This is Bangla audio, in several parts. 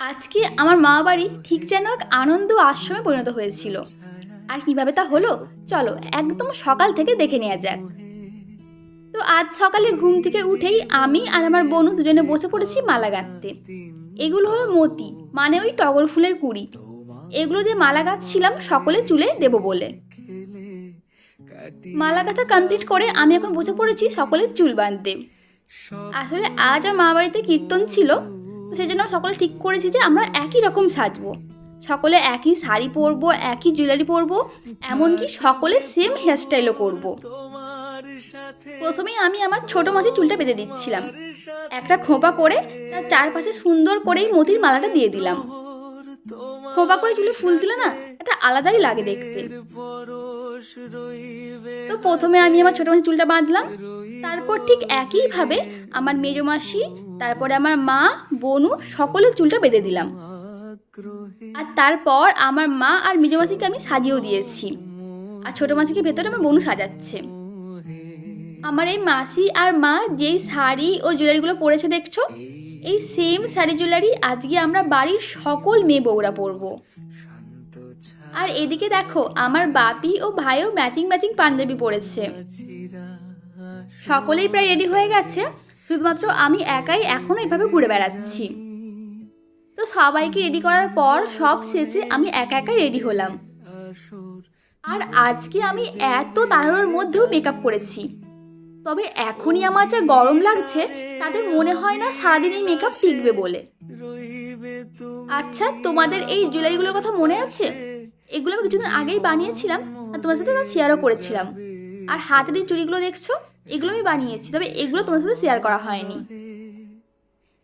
আজকে আমার মা বাড়ি ঠিক যেন এক আনন্দ আশ্রমে পরিণত হয়েছিল। আর কীভাবে তা হলো? চলো, একদম সকাল থেকে দেখে নেওয়া যাক। তো আজ সকালে ঘুম থেকে উঠেই আমি আর আমার বোনু দুজনে বসে পড়েছি মালা গাঁথতে। এগুলো হলো মতি মানে ওই টগর ফুলের কুড়ি। এগুলো দিয়ে মালা গাঁথছিলাম সকলে চুলে দেব বলে। মালা গাঁথা কমপ্লিট করে আমি এখন বসে পড়েছি সকলের চুল বাঁধতে। আসলে আজ আমার মা বাড়িতে কীর্তন ছিল সেই জন্য সকলে ঠিক করেছি যে আমরা একই রকম সাজবো। সকলে একই শাড়ি পরবো, একই জুয়েলারি পরবো, এমনকি সকলে সেম হেয়ারস্টাইলও করব। প্রথমেই আমি আমার ছোট মাছের চুলটা বেঁধে দিচ্ছিলাম। একটা খোঁপা করে তার চারপাশে সুন্দর করেই মতির মালাটা দিয়ে দিলাম। খোঁপা করে চুলে ফুল দিলে না, একটা আলাদাই লাগে দেখতে। তো প্রথমে আমি আমার ছোট মাছের চুলটা বাঁধলাম। তারপর ঠিক একইভাবে আমার মেজো মাসি, তারপরে আমার মা, বনু সকলের চুলটা বেঁধে দিলাম। আর তারপর আমার মা আর মেজো মাসিকে আমি সাজিয়েও দিয়েছি। আর ছোট মাসিকে ভেতরে আমার বনু সাজাচ্ছে। আমার এই মাসি আর মা যেই শাড়ি ও জুয়েলারিগুলো পরেছে দেখছ, এই সেম শাড়ি জুয়েলারি আজকে আমরা বাড়ির সকল মেয়ে বউরা পরবো। আর এদিকে দেখো, আমার বাপি ও ভাইও ম্যাচিং ম্যাচিং পাঞ্জাবি পরেছে। সকলেই প্রায় রেডি হয়ে গেছে, শুধুমাত্র আমি একাই এখনও এভাবে ঘুরে বেড়াচ্ছি। তো সবাইকে রেডি করার পর সব শেষে আমি একা একা রেডি হলাম। আর আজকে আমি এত তাড়াহুড়োর মধ্যেও মেকআপ করেছি। তবে এখনই আমার যা গরম লাগছে, তাতে মনে হয় না সারাদিন এই মেকআপ টিকবে বলে। আচ্ছা তোমাদের এই জুয়েলারিগুলোর কথা মনে আছে? এগুলো আমি কিছুদিন আগেই বানিয়েছিলাম, আর তোমার সাথে শেয়ারও করেছিলাম। আর হাতের এই চুড়িগুলো দেখছ এগুলো আমি বানিয়েছি, তবে এগুলো তোমার সাথে শেয়ার করা হয়নি।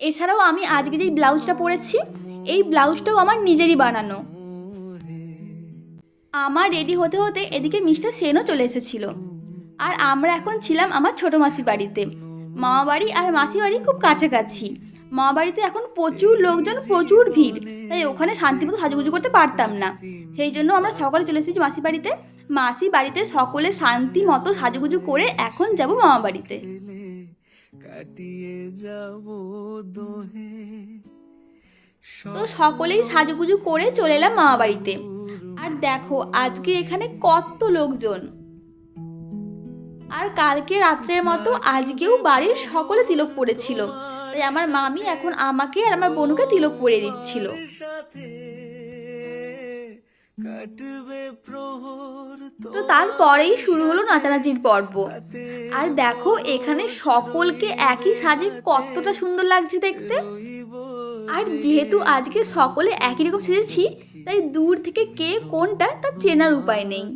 এছাড়াও আমি আজকে যে ব্লাউজটা পরেছি, এই ব্লাউজটাও আমার নিজেরই বানানো। আমার রেডি হতে হতে এদিকে মিস্টার সেনও চলে এসেছিল। আর আমরা এখন ছিলাম আমার ছোট মাসি বাড়িতে। মামা বাড়ি আর মাসি বাড়ি খুব কাছাকাছি। মামা বাড়িতে এখন প্রচুর লোকজন, প্রচুর ভিড়। তাই ওখানে শান্তিমতো সাজুগুজু করতে পারতাম না। সেই জন্য আমরা সকালে চলে এসেছি মাসি বাড়িতে। মাসি বাড়িতে সকলে শান্তি মতো সাজুগুজু করে এখন যাব মামা বাড়িতে। তো সকলেই সাজুগুজু করে চলে এলাম মামা বাড়িতে। আর দেখো, আজকে এখানে কত লোকজন। আর কালকে রাত্রের মতো আজকেও বাড়ির সকলে তিলক পড়েছিল। তাই আমার মামি এখন আমাকে আর আমার বোনুকে তিলক পরিয়ে দিচ্ছিল। তো তারপরেই শুরু হলো নাচানাচির পর্ব। আর দেখো এখানে সকলকে একই সাজে কতটা সুন্দর লাগছে দেখতে। আর যেহেতু আজকে সকলে একই রকম সেজেছি তাই দূর থেকে কে কোনটা তা চেনার উপায় নেই।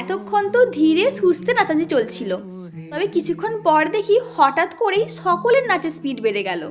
এতক্ষণ তো ধীরে সুস্থে নাচানাচি চলছিল। তবে কিছুক্ষণ পর দেখি হঠাৎ করেই সকলের নাচের স্পিড বেড়ে গেল।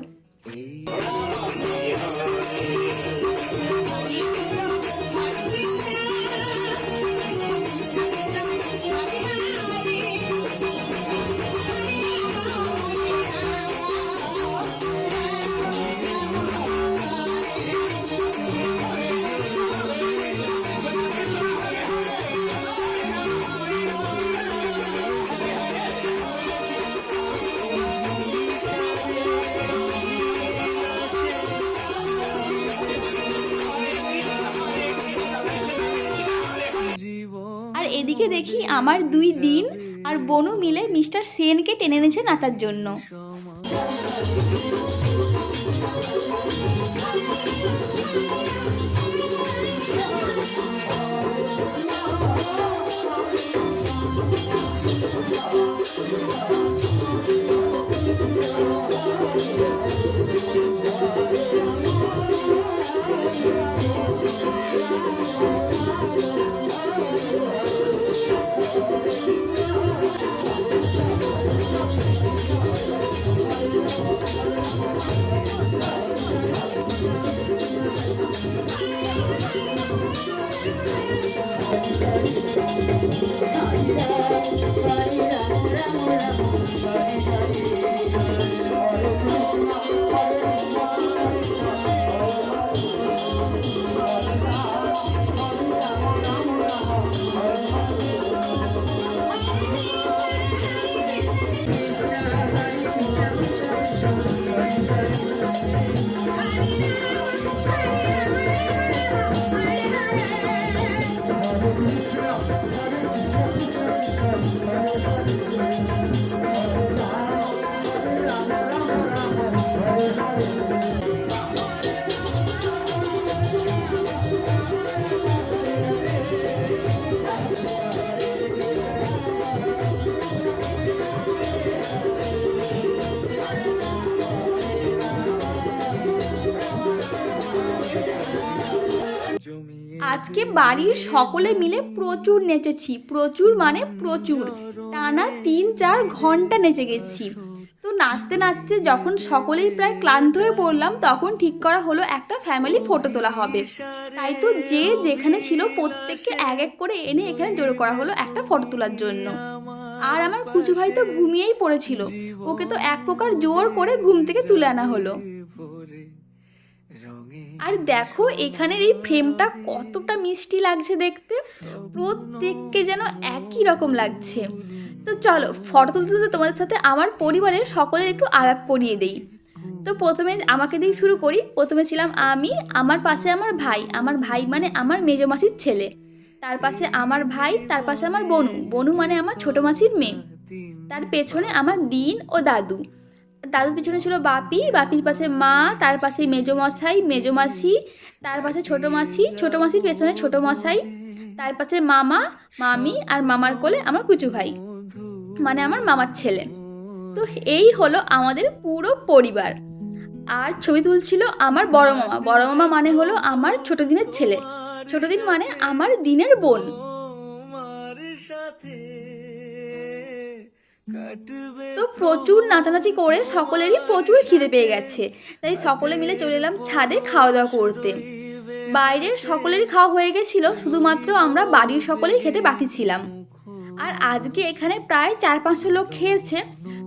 এদিকে দেখি আমার দুই দিন আর বনু মিলে মিস্টার সেনকে টেনে এনেছে নাতার জন্য আজকে বাড়ির সকলে মিলে প্রচুর নেচেছি। প্রচুর মানে প্রচুর। টানা তিন, চার ঘণ্টা নেচে গেছি। তো নাচতে নাচতে যখন সকলেই প্রায় ক্লান্ত হয়ে পড়লাম, তখন ঠিক করা হলো একটা ফ্যামিলি ফটো তোলা হবে। তাই তো যে যেখানে ছিল প্রত্যেককে এক এক করে এনে এখানে জড়ো করা হলো একটা ফটো তোলার জন্য। আর আমার কুচু ভাই তো ঘুমিয়েই পড়েছিল। ওকে তো এক প্রকার জোর করে ঘুম থেকে তুলে আনা হলো। আর দেখো, এখানের এই ফ্রেমটা কতটা মিষ্টি লাগছে দেখতে। প্রত্যেককে যেন একই রকম লাগছে। তো চলো, ফটো তুলতে তুলতে তোমাদের সাথে আমার পরিবারের সকলের একটু আলাপ করিয়ে দেই। তো প্রথমে আমাকে দিয়ে শুরু করি। প্রথমে ছিলাম আমি, আমার পাশে আমার ভাই। আমার ভাই মানে আমার মেজো মাসির ছেলে। তার পাশে আমার ভাই, তার পাশে আমার বনু। বনু মানে আমার ছোটো মাসির মেয়ে। তার পেছনে আমার দিন ও দাদু। দাদুর পিছনে ছিল বাপি, বাপির পাশে মা, তার পাশে মেজো মশাই মেজো মাসি তার পাশে ছোটো মাসি, ছোটো মাসির পেছনে ছোটো মশাই, তার পাশে মামা, মামি আর মামার কোলে আমার কুচু ভাই মানে আমার মামার ছেলে। তো এই হলো আমাদের পুরো পরিবার। আর ছবি তুলছিল আমার বড় মামা। বড় মামা মানে হলো আমার ছোট দিনের ছেলে। ছোট দিন মানে আমার দিনের বোন। সাথে তো প্রচুর নাচানাচি করে সকলেরই প্রচুর খিদে পেয়ে গেছে। তাই সকলে মিলে চলে এলাম ছাদে খাওয়া দাওয়া করতে। বাইরের সকলেরই খাওয়া হয়ে গেছিল শুধুমাত্র আমরা বাড়ির সকলেই খেতে বাকি ছিলাম। আর আজকে এখানে প্রায় চার পাঁচশো লোক খেয়েছে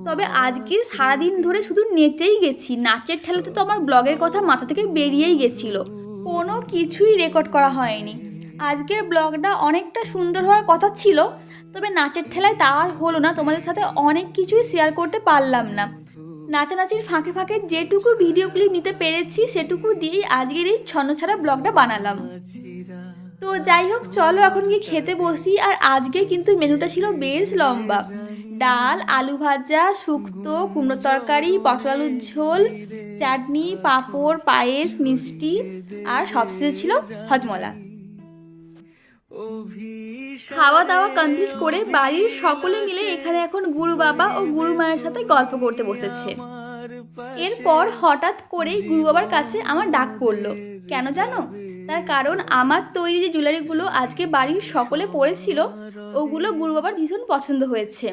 তবে আজকে সারাদিন ধরে শুধু নেচেই গেছি। নাচের ঠেলাতে তো আমার ব্লগের কথা মাথা থেকে বেরিয়েই গেছিল। কোনো কিছুই রেকর্ড করা হয়নি। আজকের ব্লগটা অনেকটা সুন্দর হওয়ার কথা ছিল তবে নাচের ঠেলায় তা আর হলো না, তোমাদের সাথে অনেক কিছুই শেয়ার করতে পারলাম না। নাচানাচির ফাঁকে ফাঁকে যেটুকু ভিডিও ক্লিপ নিতে পেরেছি, সেটুকু দিয়েই আজকের এই ছন্নছাড়া ব্লগটা বানালাম। তো যাই হোক, চলো এখন গিয়ে খেতে বসি, আর আজকে কিন্তু মেনুটা ছিল বেশ লম্বা। ডাল, আলু ভাজা, শুক্তো, কুমড়ো তরকারি, পটল আলুর ঝোল, চাটনি, পাঁপড়, পায়েস, মিষ্টি, আর সবশেষে ছিল হজমলা। খাওয়া দাওয়া কমপ্লিট করে বাড়ির সকলে মিলে এখানে এখন গুরু বাবা ও গুরু মায়ের সাথে গল্প করতে বসেছে। এরপর হঠাৎ করেই গুরু বাবার কাছে আমার ডাক পড়ল। কেন জানো? তার কারণ আমার তৈরি যে জুয়েলারিগুলো আজকে বাড়ির সকলে পড়েছিল ওগুলো গুরু বাবার ভীষণ পছন্দ হয়েছে।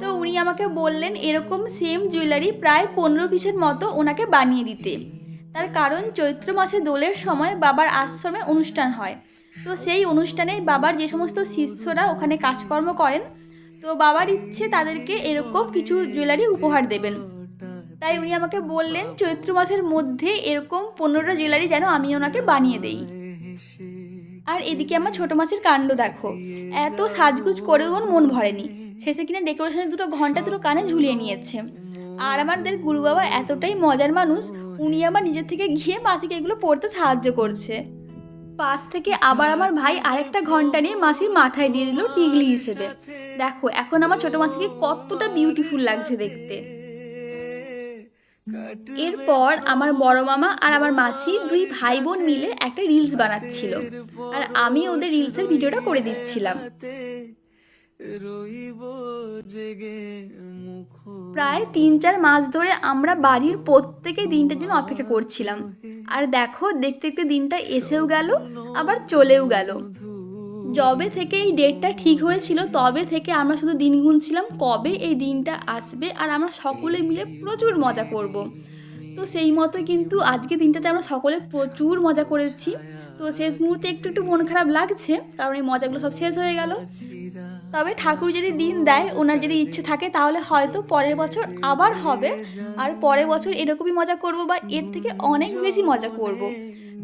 তো উনি আমাকে বললেন এরকম সেম জুয়েলারি প্রায় পনেরো পিসের মতো ওনাকে বানিয়ে দিতে। তার কারণ চৈত্র মাসে দোলের সময় বাবার আশ্রমে অনুষ্ঠান হয়। তো সেই অনুষ্ঠানে বাবার যে সমস্ত শিষ্যরা ওখানে কাজকর্ম করেন, তো বাবার ইচ্ছে তাদেরকে এরকম কিছু জুয়েলারি উপহার দেবেন। তাই উনি আমাকে বললেন, চৈত্র মাসের মধ্যে এরকম পনেরোটা জুয়েলারি যেন আমি ওনাকে বানিয়ে দেই। আর এদিকে আমার ছোটো মাছের কাণ্ড দেখো। এত সাজগুজ করেও মন ভরেনি। শেষে কিনা ডেকোরেশনের দুটো ঘণ্টা দুটো কানে ঝুলিয়ে নিয়েছে। আর আমাদের গুরু বাবা এতটাই মজার মানুষ, উনি আবার নিজের থেকে গিয়ে মাসিকে এগুলো পড়তে সাহায্য করছে। পাশ থেকে আবার আমার ভাই আরেকটা ঘণ্টা নিয়ে মাসির মাথায় দিয়ে দিল টিগলি হিসেবে। দেখো, এখন আমার ছোট মাসিকে কতটা বিউটিফুল লাগছে দেখতে। এরপর আমার বড় মামা আর আমার মাসি দুই ভাই বোন মিলে একটা রিলস বানাচ্ছিল। আর আমি ওদের রিলসের ভিডিওটা করে দিচ্ছিলাম। প্রায় তিন চার মাস ধরে আমরা বাড়ির প্রত্যেকে দিনটার জন্য অপেক্ষা করছিলাম। আর দেখো, দেখতে দেখতে দিনটা এসেও গেল, আবার চলেও গেল। যবে থেকে এই ডেটটা ঠিক হয়েছিল, তবে থেকে আমরা শুধু দিন গুনছিলাম, কবে এই দিনটা আসবে, আর আমরা সকলে মিলে প্রচুর মজা করব। তো সেই মতো কিন্তু আজকে দিনটাতে আমরা সকলে প্রচুর মজা করেছি। তো শেষ মুহূর্তে একটু একটু মন খারাপ লাগছে, কারণ এই মজাগুলো সব শেষ হয়ে গেল। তবে ঠাকুর যদি দিন দেয়, ওনার যদি ইচ্ছে থাকে, তাহলে হয়তো পরের বছর আবার হবে। আর পরের বছর এরকমই মজা করব বা এর থেকে অনেক বেশি মজা করব।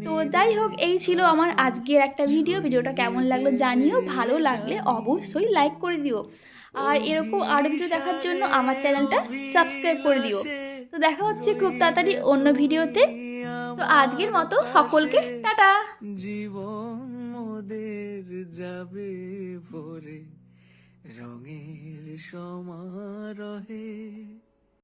তো যাই হোক, এই ছিল আমার আজকের একটা ভিডিও। ভিডিওটা কেমন লাগল জানিও, ভালো লাগলে অবশ্যই লাইক করে দিও। আর এরকম আরও ভিডিও দেখার জন্য আমার চ্যানেলটা সাবস্ক্রাইব করে দিও। তো দেখা হচ্ছে খুব তাড়াতাড়ি অন্য ভিডিওতে। তো আজকের মতো সকলকে টাটা। জীবন মোদের যাবে পরে রঙের সমারোহে।